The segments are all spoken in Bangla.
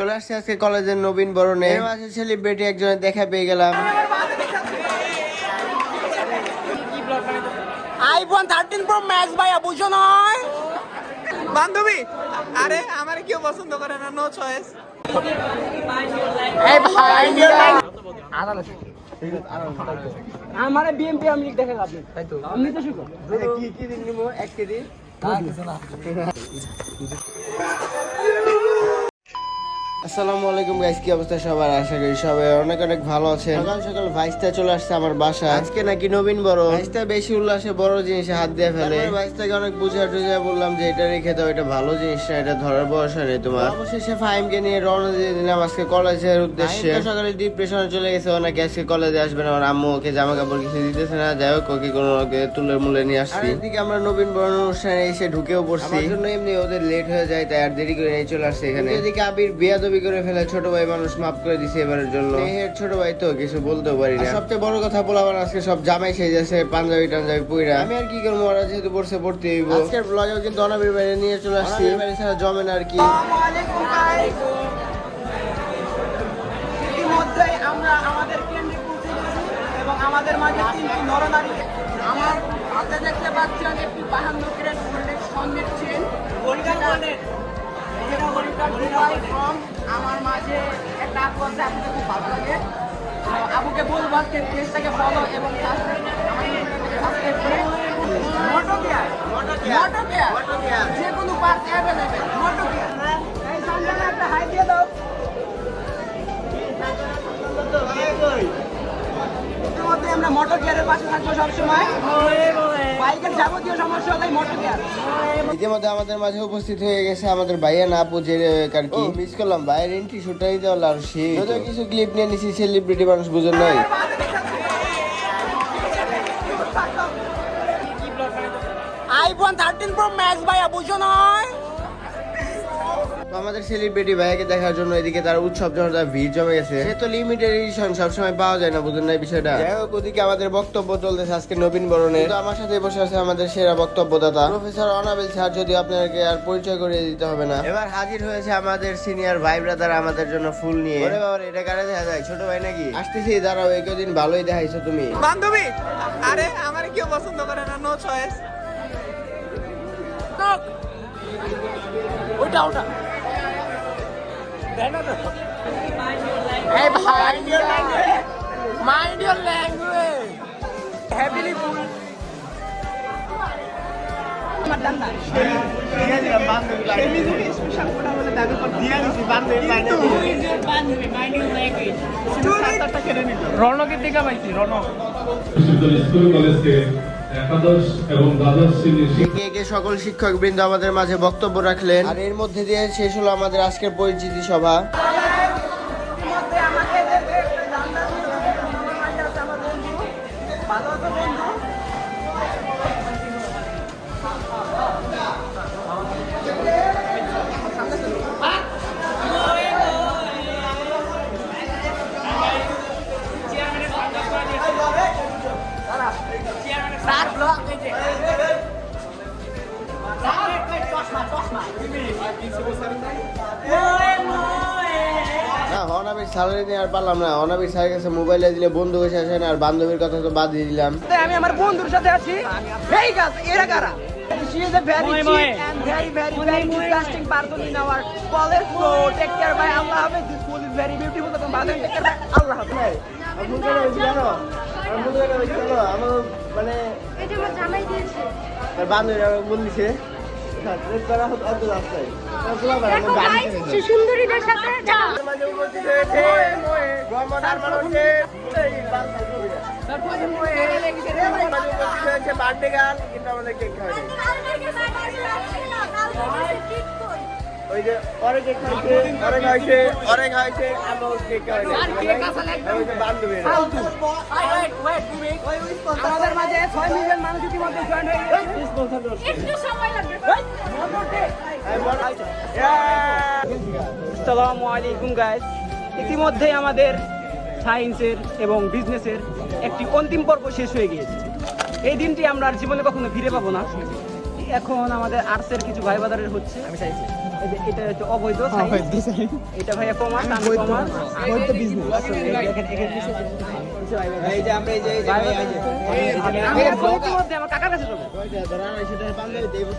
চলে আসছে আজকে কলেজের নবীন বরণে। এর মাঝে সেলিব্রিটি একজনের দেখা পেয়ে গেলাম। আইফোন থার্টিন প্রো ম্যাক্স ভাইয়া বুঝো নয় বান্ধবী আরে আমার কেউ পছন্দ করে না নো চয়েস এই ভাই আমার বিএমপি আমি দেখে আপনি তাই তো। আপনি তো শুকো কি কি দিন নিবো? এক কেজি। আসসালামু আলাইকুম গাইস কি অবস্থা সবার? আশা করি সবাই অনেক অনেক ভালো আছেন। সকাল সকাল ভাইসটা চলে আসছে আমার বাসা আজকে নাকি নবীন বড়। ভাইসটা বেশি উল্লাসে বড় জিনিসে হাত দিয়ে ফেলে। ভাইসটাকে অনেক বুঝা টুঝা বললাম যে এটা রেখে দাও এটা ভালো জিনিস না এটা ধরার বয়স নেই তোমার। অবশেষে ফাহিমকে নিয়ে রওনা দিয়ে দিলাম আজকে কলেজের উদ্দেশ্যে। সকালে ডিপ্রেশনে চলে গেছে ও নাকি আজকে কলেজে আসবে না আমার আম্মু ওকে জামা কাপড় কিছু দিতেছে না যাই হোক ওকে কোনো তুলে মুলে নিয়ে আসছি। এদিকে আমরা নবীন বরণ অনুষ্ঠানে এসে ঢুকেও পড়ছি। আমার জন্য এমনি ওদের লেট হয়ে যায় তাই আর দেরি করে নিয়ে চলে আসছে এখানে। এদিকে আবির বিয়াদবি করে ফেলে ছোট ভাই মানুষ মাফ করে দিছে এবারের জন্য। মেহের ছোট ভাই তো কিছু বলতেও পারি না। সবচেয়ে বড় কথা বলা আমার আজকে সব জামাই সেজেছে পাঞ্জাবি টাঞ্জাবি পুইরা। আমি আর কি করব ওরা যেহেতু পড়ছে পড়তে হইব। আজকের ব্লগেও কিন্তু অনাবির বাইরে নিয়ে চলে আসছি। ছাড়া জমে না আর কি। আমরা আমাদের কেন্দ্রে পৌঁছে গেছি এবং আমাদের মাঝে তিনটি নরনারী। আমার হাতে দেখতে পাচ্ছেন একটি বাহান্ন গ্রেড গোল্ডের স্বর্ণের চেন গোল্ডেন গোল্ডেন এটা গোল্ডেন ফ্রম আমার মাঝে একটা আপু আছে আপুকে খুব ভালো লাগে। আপুকে বলব আজকে পেজটাকে ফলো এবং সাবস্ক্রাইব করে মোটো কেয়ার মোটো কেয়ার যে কোনো পার্ট অ্যাভেলেবেল মোটো কেয়ার এই একটা হাই দিয়ে দাও ইতিমধ্যে আমরা মোটর গিয়ারের পাশে থাকব সবসময়। ইতিমধ্যে আমাদের মাঝে উপস্থিত হয়ে গেছে আমাদের ভাইয়া না বুঝে আর কি? মিস করলাম। ভাইয়ের এন্ট্রি শুটটা দিতে পারল আর সে যদিও কিছু ক্লিপ নিয়ে নিছি সেলিব্রিটি মানুষ বুঝে নাই। আইফোন থার্টিন প্রো ম্যাক্স ভাইয়া বুঝো নয় তো আমাদের সেলিব্রিটি ভাইয়াকে দেখার জন্য এদিকে তার উৎসব জনতা ভিড় জমে গেছে। সে তো লিমিটেড এডিশন সবসময় পাওয়া যায় না বুঝুন না এই বিষয়টা। যাই হোক ওদিকে আমাদের বক্তব্য চলতেছে আজকে নবীন বরণে। তো আমার সাথে বসে আছে আমাদের সেরা বক্তব্যদাতা। প্রফেসর অনাবিল স্যার যদি আপনাকে আর পরিচয় করিয়ে দিতে হবে না। এবার হাজির হয়েছে আমাদের সিনিয়র ভাই ব্রাদার আমাদের জন্য ফুল নিয়ে। ওরে বাবা এটা কারে দেখা যায়? ছোট ভাই নাকি? আসতেছি দাঁড়াও এই কদিন ভালোই দেখাইছো তুমি। বান্ধবী আরে আমার কেউ পছন্দ করে না নো চয়েস ওটা ওটা। ভাই মাইন্ড ইওর ল্যাঙ্গুয়েজ হ্যাপিলি ফুল আমার ডান না রণকের দিকে পাইছি রণক স্কুল কলেজকে একাদশ এবং দ্বাদশ শ্রেণির একে একে সকল শিক্ষক বৃন্দ আমাদের মাঝে বক্তব্য রাখলেন। আর এর মধ্যে দিয়ে শেষ হলো আমাদের আজকের পরিচিতি সভা। অনাবির স্যালারি নিয়ে আর পারলাম না অনাবির স্যারের কাছে মোবাইলে দিলে বন্ধু এসে আসে না আর বান্ধবীর কথা তো বাদ দিয়ে দিলাম আমি আমার বন্ধুর সাথে আছি এই গাছ এরা কারা She is a very cheap and very, very, very disgusting person in our college. So take care by Allah Hafiz. This school is very beautiful. So bye take care by Allah Hafiz. আমার মানে এটা আমার জামাই দিয়েছে তার বান্ধবীরা বলছে সুন্দরীদের সাথে যা বার্থডে গান কিন্তু আমাদের কেক খাওয়াই ওই যে অনেক খাইছে অনেক খাইছে অনেক খাইছে আমরা কেক খাওয়াই ওই যে বান্ধবীরা আমাদের মাঝে ছয় মিলিয়ন মানুষ ইতিমধ্যে জয়েন হয়ে গেছে। একটু সময় লাগবে। আসসালামু আলাইকুম গাইস ইতিমধ্যে আমাদের সায়েন্সের এবং বিজনেসের একটি অন্তিম পর্ব শেষ হয়ে গিয়েছে। এই দিনটি আমরা আর জীবনে কখনো ফিরে পাবো না। এখন আমাদের আর্টসের কিছু ভাই বাজারের হচ্ছে। আমি চাইছি। এটা হচ্ছে অবৈধ science। এটা ভাইয়া কমার্স আমি কমার্স বৈধ বিজনেস এই যে আমরা এই যে ইতিমধ্যে আমার কাকার কাছে যাব।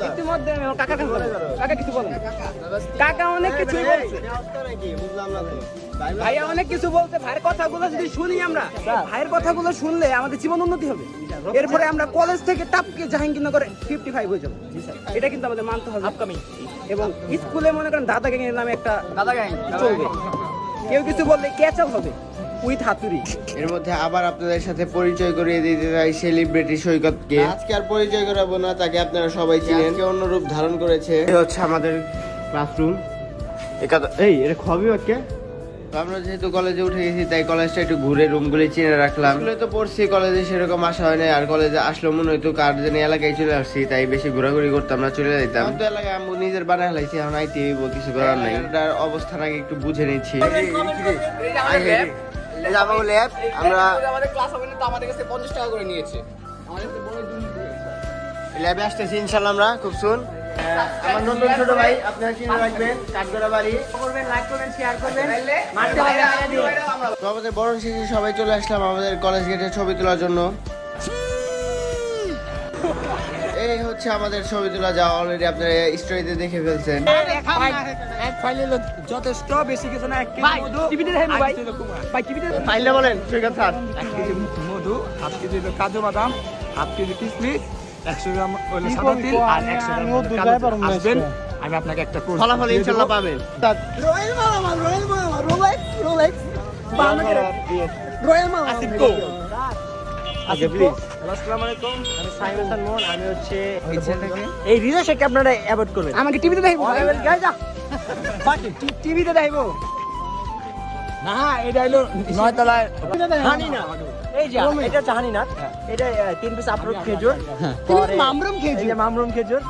ইতিমধ্যে আমি আমার কাকার কাছে কাকা। কিছু বলেন কাকা অনেক কিছু বলছে। ভাইয়া অনেক কিছু বলছে ভাইয়ের কথাগুলো যদি শুনি আমরা ভাইয়ের কথাগুলো শুনলে আমাদের জীবন উন্নতি হবে। এরপরে আমরা কলেজ থেকে টাপকে জাহাঙ্গীরনগরে ফিফটি ফাইভ হয়ে যাব। এটা কিন্তু আমাদের মানতে হবে। আপকামিং এবং স্কুলে মনে করেন দাদা গ্যাং এর নামে একটা দাদা গ্যাং। চলবে। কেউ কিছু বললে ক্যাচাল হবে উইথ হাতুড়ি। এর মধ্যে আবার আপনাদের সাথে পরিচয় করিয়ে দিতে চাই সেলিব্রিটি সৈকতকে। আজকে আর পরিচয় করাবো না তাকে আপনারা সবাই চিনেন আজকে অন্য রূপ ধারণ করেছে। এই হচ্ছে আমাদের ক্লাসরুম এই এটা খবি কে তো আমরা যেহেতু কলেজে উঠে গেছি তাই কলেজটা একটু ঘুরে রুমগুলি চিনে রাখলাম। স্কুলে তো পড়ছি কলেজে সেরকম আসা হয় না আর কলেজে আসলো মনে হয়তো কার জন্য এলাকায় চলে আসছি তাই বেশি ঘোরাঘুরি করতাম না চলে যেতাম আমার তো এলাকায় আমি নিজের বানায় হালাইছি এখন আইতে কিছু করার নাই। এটার অবস্থান আগে একটু বুঝে নিচ্ছি। যাব ল্যাব আমরা আমাদের ক্লাস হবে না তো আমাদের কাছে পঞ্চাশ টাকা করে নিয়েছে। ল্যাবে আসতেছি ইনশাল্লাহ আমরা খুব শুন আমার নতুন ছোট ভাই আপনারা চিনে রাখবেন কাঠগড়া বাড়ি। করবেন লাইক করবেন শেয়ার করবেন। মারতে তো আমাদের বরণ শেষে সবাই চলে আসলাম আমাদের কলেজ গেটে ছবি তোলার জন্য। এই হচ্ছে আমাদের ছবি তোলা যা অলরেডি আপনারা স্টোরিতে দেখে ফেলছেন। যথেষ্ট বেশি কিছু না এক কেজি মধু। টিভিতে ভাই। ভাই। টিভিতে ফাইলে বলেন সৈকত স্যার। এক মধু হাফ কেজি কাজু বাদাম হাফ কেজি কিশমিশ একশো গ্রাম হলো সাদা তিল আর একশো গ্রাম হলো কালো তিল। আসবেন আমি আপনাকে একটা কোর্স ফলাফল ইনশাল্লাহ পাবেন রয়্যাল মামা রয়্যাল মামা রোলেক্স রোলেক্স রয়্যাল মামা আসিফ কো। প্লিজ আসসালামু আলাইকুম আমি সাইম হাসান মোহন আমি হচ্ছে এই রিজা আপনারা অ্যাভয়েড করবেন। আমাকে টিভিতে দেখাইবো। গাই টিভিতে দেখাইবো। না এটা হলো নয়তলায় হানি না। এই যে এটা হানি না এটা তিন পিস খেজুর। পরে মামরুম খেজুর এই যে মামরুম খেজুর।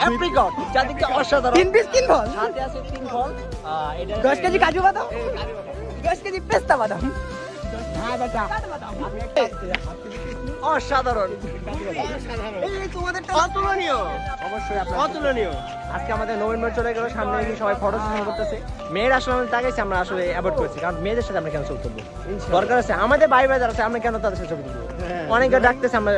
অ্যাপ্রিকট যাদেরকে অসাধারণ। তিন পিস তিন ফল। সাথে আছে তিন ফল। এটা দশ কেজি কাজু বাদাম। দশ কেজি পেস্তা বাদাম। অসাধারণ। এই তোমাদেরটা অতুলনীয়। অবশ্যই আপনার অতুলনীয়। আজকে আমাদের নভেম্বর চলে গেল সামনে সবাই ফটো সেশন করতেছে। মেয়ের আসলে আমাদের তাকাইছে আমরা আসলে অ্যাভয়েড করছি কারণ মেয়েদের সাথে আমরা কেন ছবি তুলবো? দরকার আছে আমাদের ভাই ভাই আছে আমরা কেন তাদের সাথে ছবি তুলবো? অনেকে ডাকতেছে আমরা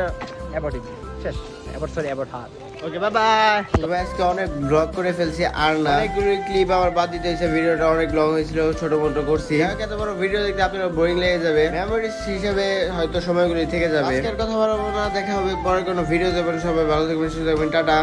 অ্যাভয়েড শেষ অ্যাভয়েড সরি অ্যাভয়েড হাত ওকে বাই বাই তবে আজকে অনেক ব্লগ করে ফেলছি আর না। অনেকগুলো ক্লিপ আমার বাদ দিতে হয়েছে ভিডিওটা অনেক লং হয়েছিল ছোট মোটো করছি। এত বড় ভিডিও দেখতে আপনার বোরিং লেগে যাবে। মেমোরিজ হিসেবে হয়তো সময়গুলি থেকে যাবে। আজকের কথা বলব না দেখা হবে পরে কোনো ভিডিও দেবেন সবাই ভালো থাকবেন সুস্থ থাকবেন টাটা।